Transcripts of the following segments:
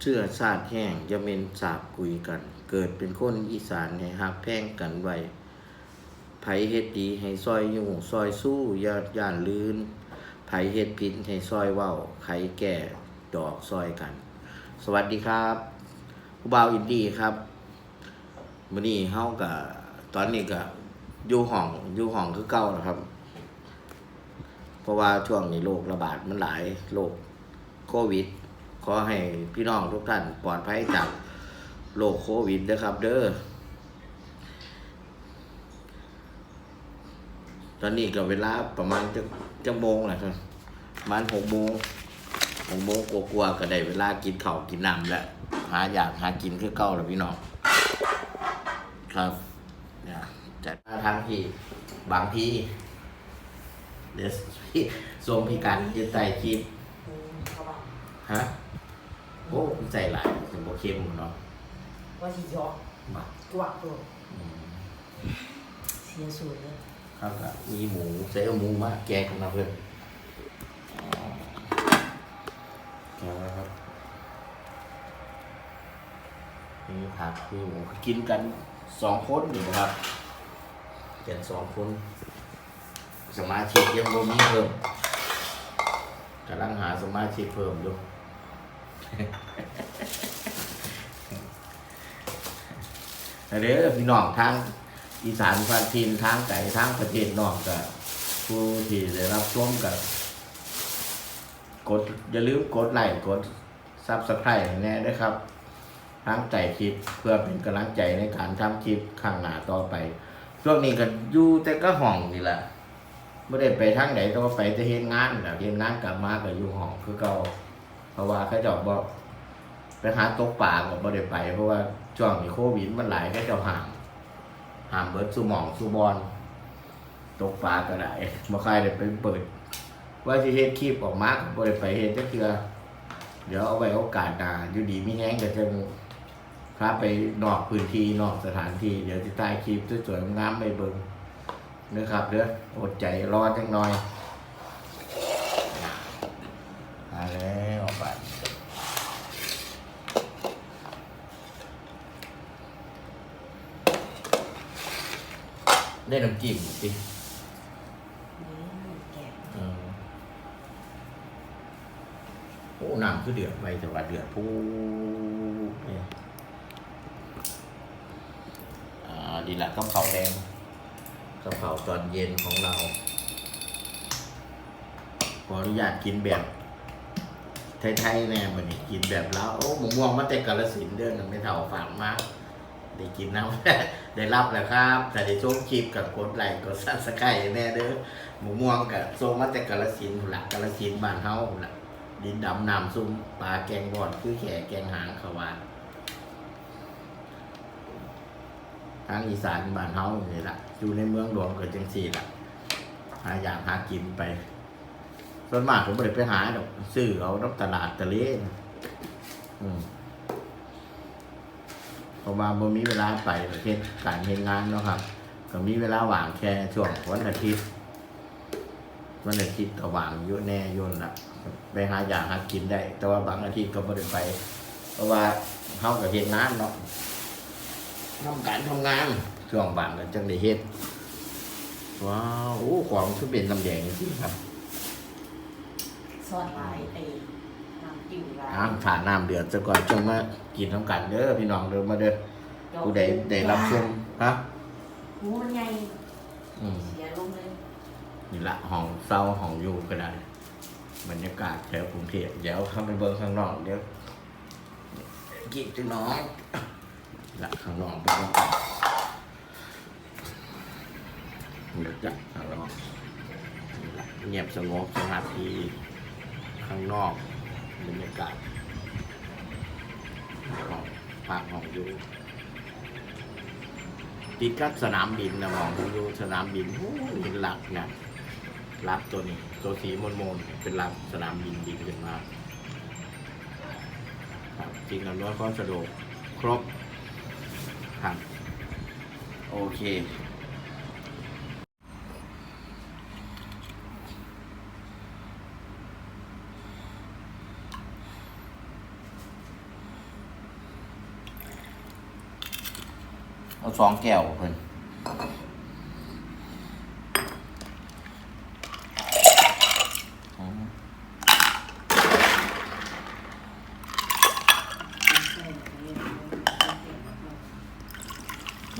เชื่อชาติแห้งจะเมนสาบคุยกัน เกิดเป็นคนอีสานให้หักแพ่งกันไว้ไผเฮ็ดดีให้ซอยอยู่ซอยสู้ย่าย่านลืนไผเฮ็ดผิดให้ซอยเว้าไขแก่ดอกซอยกัน สวัสดีครับผู้บ่าวอินดี้ครับมื้อนี้เฮาก็ตอนนี้ก็อยู่ห้องอยู่ห้องคือเก่านะครับ เพราะว่าช่วงนี้โรคระบาดมันหลายโรคโควิด อให้พี่น้องทุกท่านปลอดภัยจากโรคโควิดนะครับ เด้อ ตอนนี้ก็เวลาประมาณจะจะโมงแหละครับประมาณหกโมงหกโมงกลัวๆก็ได้เวลากินข้าวกินน้ำแล้วหาอยากหากินคือเก่าแล้วพี่น้อง ครับเนี่ยจัดทางที่บางที่เดี๋ยวพี่ส่งพี่การจะใส่คลิปฮะ โอ้ใส่หลายถึงโบเข้มเนาะว่าสิยอกมาตัวตัวอืมเสียสูตรเลยครับก็มีหมูใส่เอาหมูมาแกงกันนะเพื่อนครับนี่ผักคือหมูกินกันสองคนอยู่นะครับกินสองคน สมาชิกยังบ่มีเพิ่มกำลังหาสมาชิกเพิ่มอยู่ เด้อพี่น้องทางอีสานพันทินทางไก่ทางประเทศนอกกับผู้ที่ได้รับชมกับกดอย่าลืมกดไลค์กดซับสไครต์แน่ด้วยครับทางใจคลิปเพื่อเป็นกำลังใจในการทำคลิปข้างหน้าต่อไป ช่วงนี้ก็อยู่แต่ก็ห้องนี่แหละไม่ได้ไปทางไหนก็ไปแต่เฮ็ดงานนะเฮ็ดงานกลับมาก็อยู่ห้องคือเก่า ราะว่าเขาเจ้าบอกไปหาตกปลาก็บ่ได้ไป เพราะว่าช่วงนี้โควิดมันหลายเขาเจ้าห่างห่างเบิร์ดสูหมองสูบอลตกปลาก็ได้บ่ใครได้ไปเปิด ว่าสิเฮ็ดคลิปออกมาก็บ่ได้ไปเฮ็ดจักเทื่อเดี๋ยวเอาไว้โอกาสหน้าอยู่ดีมีแฮงก็จะพาไปนอกพื้นที่นอกสถานที่ เดี๋ยวสิถ่ายคลิปสวยๆงามไปเบิ่งนะครับเด้ออดใจรอจักหน่อยมาแล้ว ไปได้น้ำจิ้มสินี่แกะอืมโอ้น้ำคือเดือดไปแต่ว่าเดือดพูเนี่ยอ่าดีละกะเพราแดงกะเพราตอนเย็นของเรา ขออนุญาตกินแบบ ไทยๆแน่มันนี่กินแบบแล้วโอ้หมม่วงมาแต่กาลสินเดือนหนึ่งไม่เท่าฝากมากได้กินน้ำได้รับแล้วครับแต่ได้ชมคลิปกับกดไลค์กดซับสไครต์แน่เด้อหมูม่วงกับโซมาแต่กาลสินธุ์พุ่นละกาลสินบ้านเฮาพุ่นละดินดำน้ำซุ่มปลาแกงบอดคือแขกแกงหางขาวานทางอีสานบ้านเฮานี่ละอยู่ในเมืองหลวงเก็จังสี่ละหาอยากหากินไป ส่วนมากผมไม่ได้ไปหาดอกซื้อเอาน้ำตลาดตะเลนะอืมเพราะว่าบ่มีเวลาไปประเทศการเฮ็ดงานเนาะครับ ก็มีเวลาว่างแค่ช่วงวันอาทิตย์วันอาทิตย์ก็ว่างอยู่แน่ยนนละไปหาอยากหากินได้ แต่ว่าบางอาทิตย์ก็บ่ได้ไป เพราะว่าเฮาก็เฮ็ดงานเนาะทำการทำงานช่วงบ่างก็จังได้เฮ็ดว้าวโอ้ของคือเป็นน้ำแดงจริงครับ ซอสลายไอ้น้ำจิ้มลายน้ำผ่านน้ำเดือดซะก่อนจังมากินน้ำกันเด้อพี่น้องเด้อมาเด้อผู้ใดได้รับชมฮะหมูมันใหญ่อืมเสียลงเลยนี่ละห้องเศร้าห้องอยู่ก็ได้บรรยากาศแถวกรุงเทพเดี๋ยวเข้าไปเบิ่งข้างนอกเดี๋ยวกินจังน้อยละข้างนอกเป็นยังไงเดี๋ยวจัดข้างนอกนี่ละเงียบสงบสงัดที่ ข้างนอกบรรยากาศห้องพักห้องยูติดกับสนามบินนะห้องยูสนามบินโอ้ยหลักนะรับตัวนี้ตัวสีมนมนเป็นรับสนามบินบินขึ้นมาครับจริงแล้วรถก็สะดวกครบครับโอเค สองแก้วเพิ่น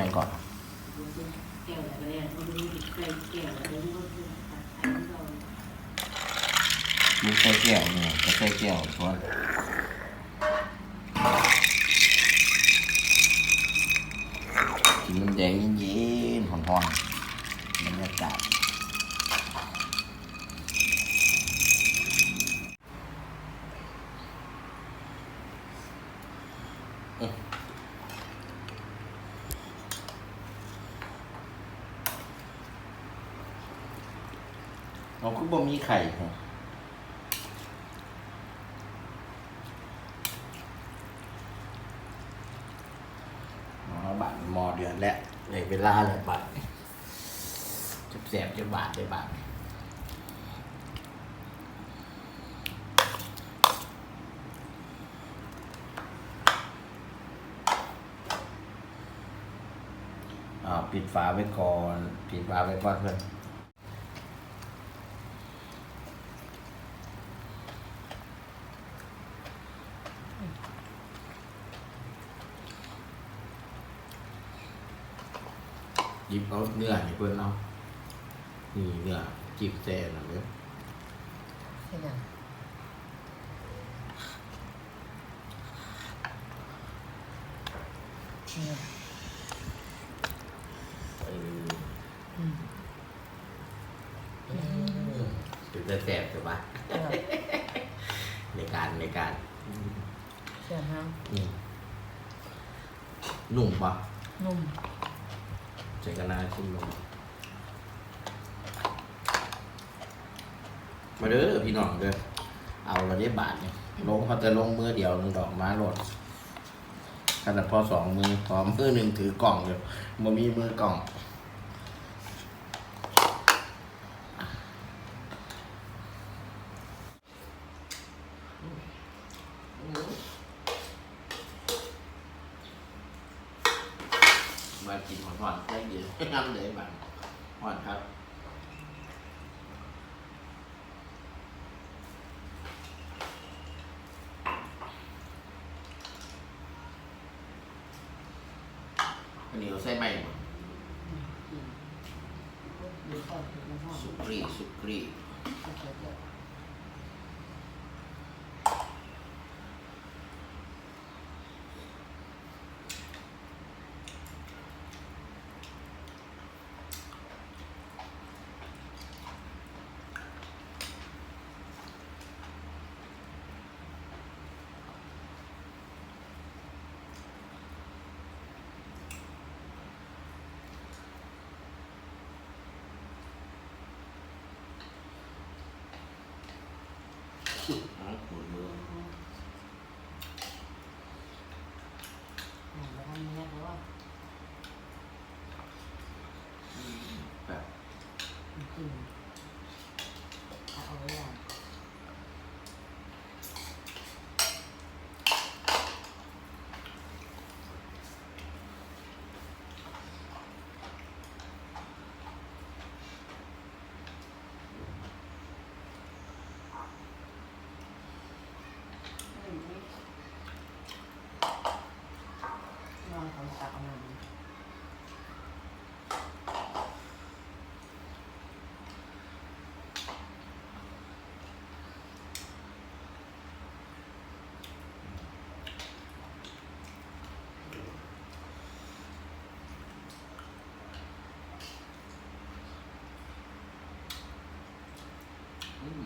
ยังก่อนนี่ยมันมีใส่แก้วอะไรนี่อนนี้เรามุกใส่แก้วเนี่ยใส่แก้วส่วนกินน้ำแดงเย็นๆหอนๆบรรยากาศเราคือบ่มีไข่ครับ หมอบัตรมอเดือนแล้วเลาเลยบาดจบแสบจบบาดจะบาดอ่าปิดฝาไว้ก่อน ปิดฝาไว้ก่อนเพื่อน เอาเนื้อให้เพื่อนเอานี่เนื้อจีบแซ่นะเพื่อนใช่ไหมเออถึงจะแสบใช่ปะในการในการใช่ไหมอืมนุ่มปะนุ่ม เจกนาชิมลงมาเด้อพี่น้องเด้อเอาเราได้บาทเนี่ยลงเขาจะลงมือเดียวหนึ่งดอกม้าหลดขนาดพอสองมือพอมือหนึ่งถือกล่องอยู่มันมีมือกล่อง มากินหอนๆได้เยอะน้ำเลยบ้างหอนครับอันนี้เราใส่ไหมบ่ ดูก่อนดูก่อน สุกรีสุกรีอ๋อหมดมือ แล้วทำยังไงเพราะว่า แบบ กินเอาไว้อย่าง นอนของตักมัน อืม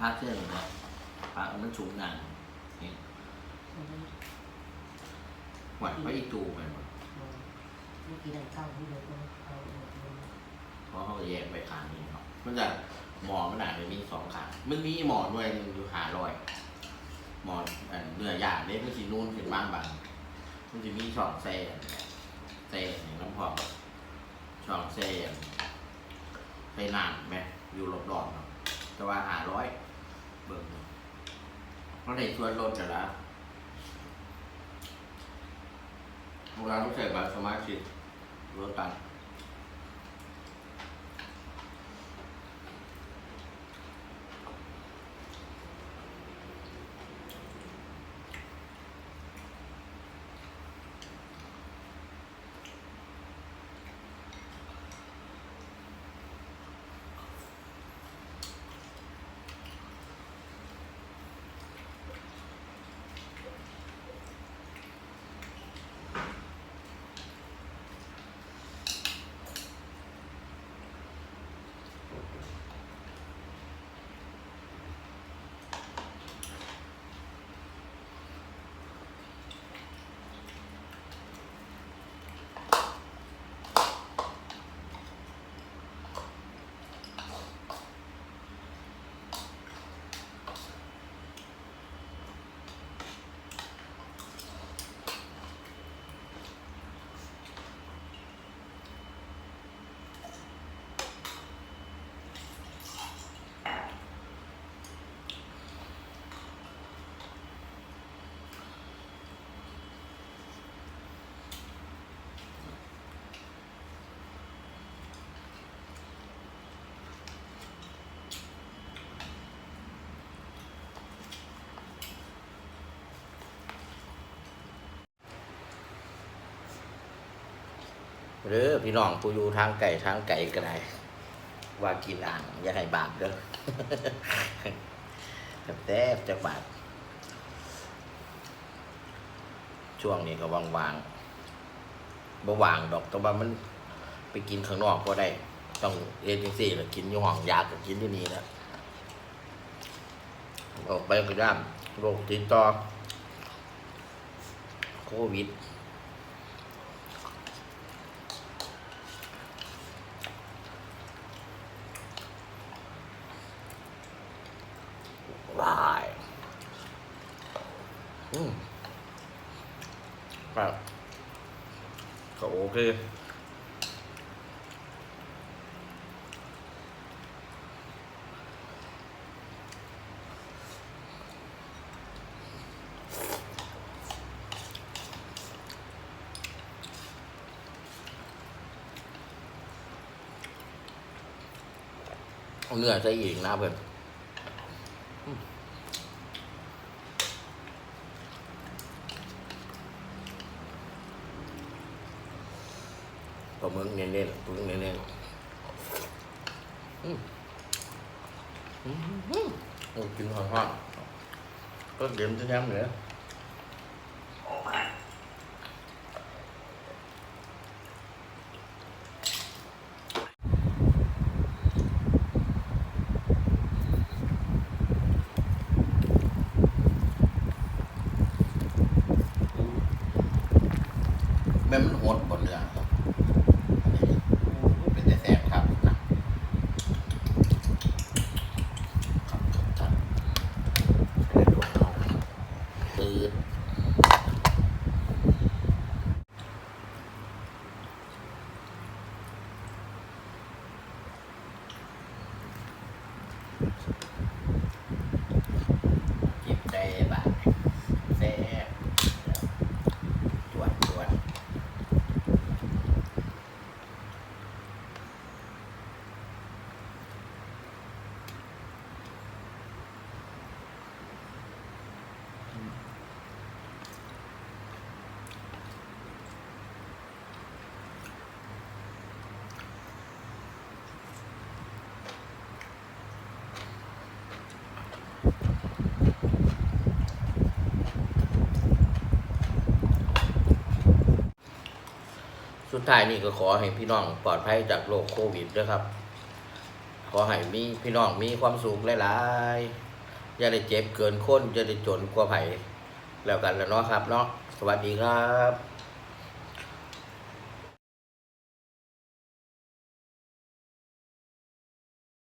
พักเชื่อเลยนะพักมันสูงงานนี่หวัดไปอีกตูไปหมดเมื่อกี้ได้เข้าที่เลยก็เอาเพราะเขาจะแยกไปขางนี้เนาะมันจะหมอนมันอาจจะมีสองขางมันมีหมอนด้วยหนึงอยู่หาลอยหมอนอันเนื้อย่างเนี่ยมันสีนูนเป็นบางบางมันจะมีช่องแซ่แซ่อย่างน้ำพองช่องแซ่ใส่น้ำไหมอยู่รอบๆเนาะแต่ว่าหาร้อย เบิ่เพราะในส่วนลดกันละพวกราต้องใส่บัตรสมาชิกรถตัน หรือพี่น้องผู้อยู่ทางไก่ทางไก่ก็ได้ว่ากินอ่างอย่าให้บาปเด้อแทบจะบาปช่วงนี้ก็วางๆบ่วางดอกแต่ว่ามันไปกินข้างนอกก็ได้ ต้องเรียนจังสี่แหละกินอยู่ห้องยากก็กินที่นี่แหละออกไปก็ย่ามโรคติดต่อโควิด วายอืม ครับก็โอเคเนื้อใส่อีกนะเพื่อนาหมึกเน้นๆปลาหมึกเน้นๆอืมอืมอืมโอ้กินหอมๆก็เดี๋ยวจะย้ำเหนือแม่มันโหดบนเรือครับเป็นแต่แสบครับนะครับครับให้ดูเอาปืดจิบใจบาดแซ่บจวนจวน สุดท้ายนี่ก็ขอให้พี่น้องปลอดภัยจากโรคโควิดด้วยครับ ขอให้มีพี่น้องมีความสุขหลายๆอย่าได้เจ็บเกินคนอย่าได้จนกว่าไผแล้วกันแล้วเนาะครับเนาะสวัสดีครับ